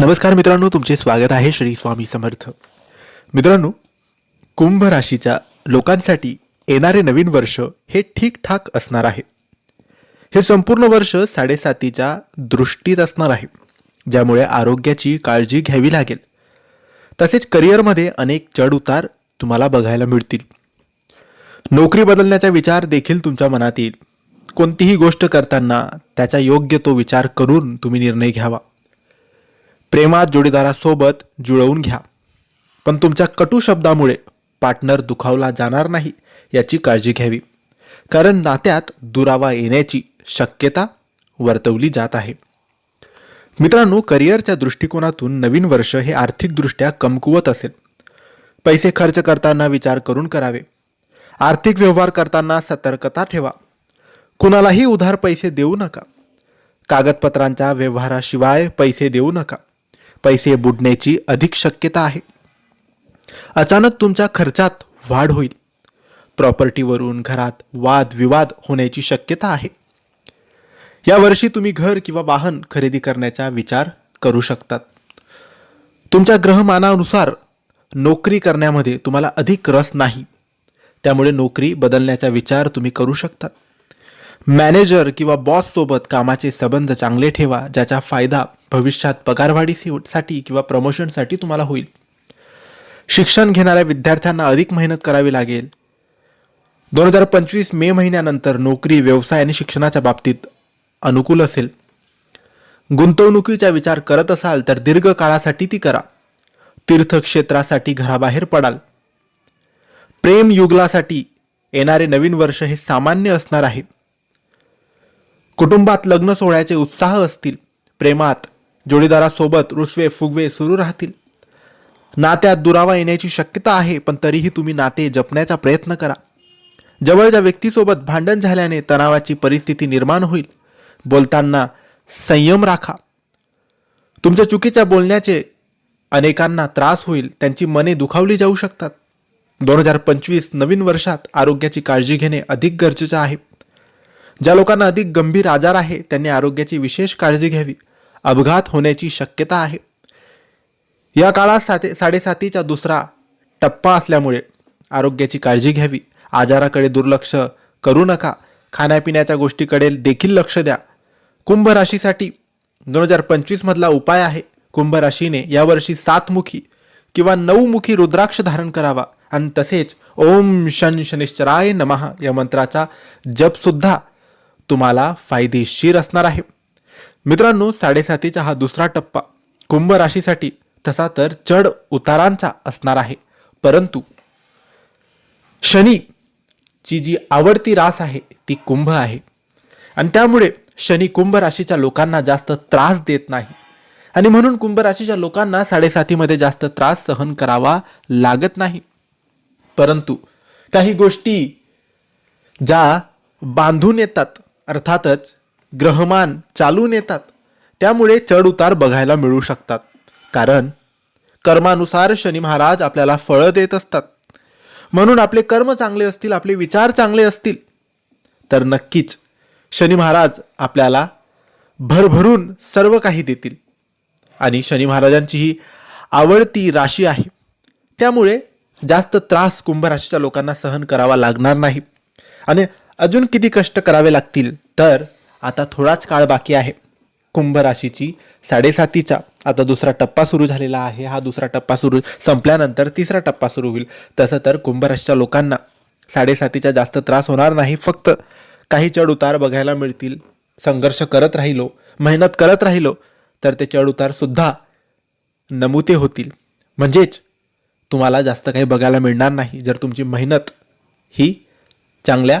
नमस्कार मित्रांनो तुमचे स्वागत आहे श्री स्वामी समर्थ. मित्रांनो कुंभ राशीच्या लोकांसाठी येणारे नवीन वर्ष हे ठीकठाक असणार आहे. हे संपूर्ण वर्ष साडेसातीच्या दृष्टीत असणार आहे ज्यामुळे आरोग्याची काळजी घ्यावी लागेल. तसेच करिअरमध्ये अनेक चढउतार तुम्हाला बघायला मिळतील. नोकरी बदलण्याचा विचार देखील तुमच्या मनात येईल. कोणतीही गोष्ट करताना त्याचा योग्य तो विचार करून तुम्ही निर्णय घ्यावा. प्रेमात जोडीदारासोबत जुळवून घ्या. पण तुमच्या कटू शब्दामुळे पार्टनर दुखावला जाणार नाही याची काळजी घ्यावी. कारण नात्यात दुरावा येण्याची शक्यता वर्तवली जात आहे. मित्रांनो करिअरच्या दृष्टिकोनातून नवीन वर्ष हे आर्थिकदृष्ट्या कमकुवत असेल. पैसे खर्च करताना विचार करून करावे. आर्थिक व्यवहार करताना सतर्कता ठेवा. कुणालाही उधार पैसे देऊ नका. कागदपत्रांच्या व्यवहाराशिवाय पैसे देऊ नका. पैसे बुडण्याची अधिक शक्यता आहे. अचानक तुमच्या खर्चात वाढ होईल. प्रॉपर्टीवरून घरात वादविवाद होण्याची शक्यता आहे. यावर्षी तुम्ही घर किंवा वाहन खरेदी करण्याचा विचार करू शकतात. तुमच्या ग्रहमानानुसार नोकरी करण्यामध्ये तुम्हाला अधिक रस नाही. त्यामुळे नोकरी बदलण्याचा विचार तुम्ही करू शकतात. मॅनेजर किंवा बॉससोबत कामाचे संबंध चांगले ठेवा ज्याचा फायदा भविष्यात पगारवाढीसाठी किंवा प्रमोशनसाठी तुम्हाला होईल. शिक्षण घेणाऱ्या विद्यार्थ्यांना अधिक मेहनत करावी लागेल. दोन हजार पंचवीस मे महिन्यानंतर नोकरी व्यवसाय आणि शिक्षणाच्या बाबतीत अनुकूल असेल. गुंतवणुकीचा विचार करत असाल तर दीर्घ काळासाठी ती करा. तीर्थक्षेत्रासाठी घराबाहेर पडाल. प्रेम युगलासाठी येणारे नवीन वर्ष हे सामान्य असणार आहे. कुटुंबात लग्न सोहळ्याचे उत्साह असतील. प्रेमात जोडीदारासोबत रुसवे फुगवे सुरू राहतील. नात्यात दुरावा येण्याची शक्यता आहे पण तरीही तुम्ही नाते जपण्याचा प्रयत्न करा. जवळच्या व्यक्तीसोबत भांडण झाल्याने तणावाची परिस्थिती निर्माण होईल. बोलताना संयम राखा. तुमच्या चुकीच्या बोलण्याचे अनेकांना त्रास होईल त्यांची मने दुखावली जाऊ शकतात. दोन हजार पंचवीस नवीन वर्षात आरोग्याची काळजी घेणे अधिक गरजेचं आहे. ज्या लोकांना अधिक गंभीर आजार आहे त्यांनी आरोग्याची विशेष काळजी घ्यावी. अपघात होण्याची शक्यता आहे. या काळात साते साडेसातीचा दुसरा टप्पा असल्यामुळे आरोग्याची काळजी घ्यावी. आजाराकडे दुर्लक्ष करू नका. खाण्यापिण्याच्या गोष्टीकडे देखील लक्ष द्या. कुंभ राशीसाठी दोन हजार पंचवीसमधला उपाय आहे. कुंभ राशीने यावर्षी सातमुखी किंवा नऊमुखी रुद्राक्ष धारण करावा. आणि तसेच ओम शन शनिश्चराय नमः या मंत्राचा जपसुद्धा तुम्हाला फायदेशीर असणार आहे. मित्रांनो साडेसातीचा हा दुसरा टप्पा कुंभ राशीसाठी तसा तर चढ उतारांचा असणार आहे. परंतु शनी ची जी आवडती रास आहे ती कुंभ आहे. आणि त्यामुळे शनी कुंभ राशीच्या लोकांना जास्त त्रास देत नाही. आणि म्हणून कुंभ राशीच्या लोकांना साडेसातीमध्ये जास्त त्रास सहन करावा लागत नाही. परंतु काही गोष्टी ज्या बांधून येतात अर्थातच ग्रहमान चालून येतात. त्यामुळे चढउतार बघायला मिळू शकतात. कारण कर्मानुसार शनी महाराज आपल्याला फळं देत असतात. म्हणून आपले कर्म चांगले असतील आपले विचार चांगले असतील तर नक्कीच शनी महाराज आपल्याला भरभरून सर्व काही देतील. आणि शनी महाराजांची ही आवडती राशी आहे. त्यामुळे जास्त त्रास कुंभ राशीच्या लोकांना सहन करावा लागणार नाही. आणि अजून किती कष्ट करावे लागतील? तर आता थोडाच काळ बाकी आहे. कुंभ राशीची साडेसातीचा आता दुसरा टप्पा सुरू झालेला आहे. हा दुसरा टप्पा सुरू संपल्यानंतर तिसरा टप्पा सुरू होईल. तसं तर कुंभ राशीच्या लोकांना साडेसातीचा जास्त त्रास होणार नाही. फक्त काही चढ उतार बघायला मिळतील. संघर्ष करत राहिलो मेहनत करत राहिलो तर ते चढ उतार नमुते होतील. म्हणजेच तुम्हाला जास्त काही बघायला मिळणार नाही. जर तुमची मेहनत ही चांगल्या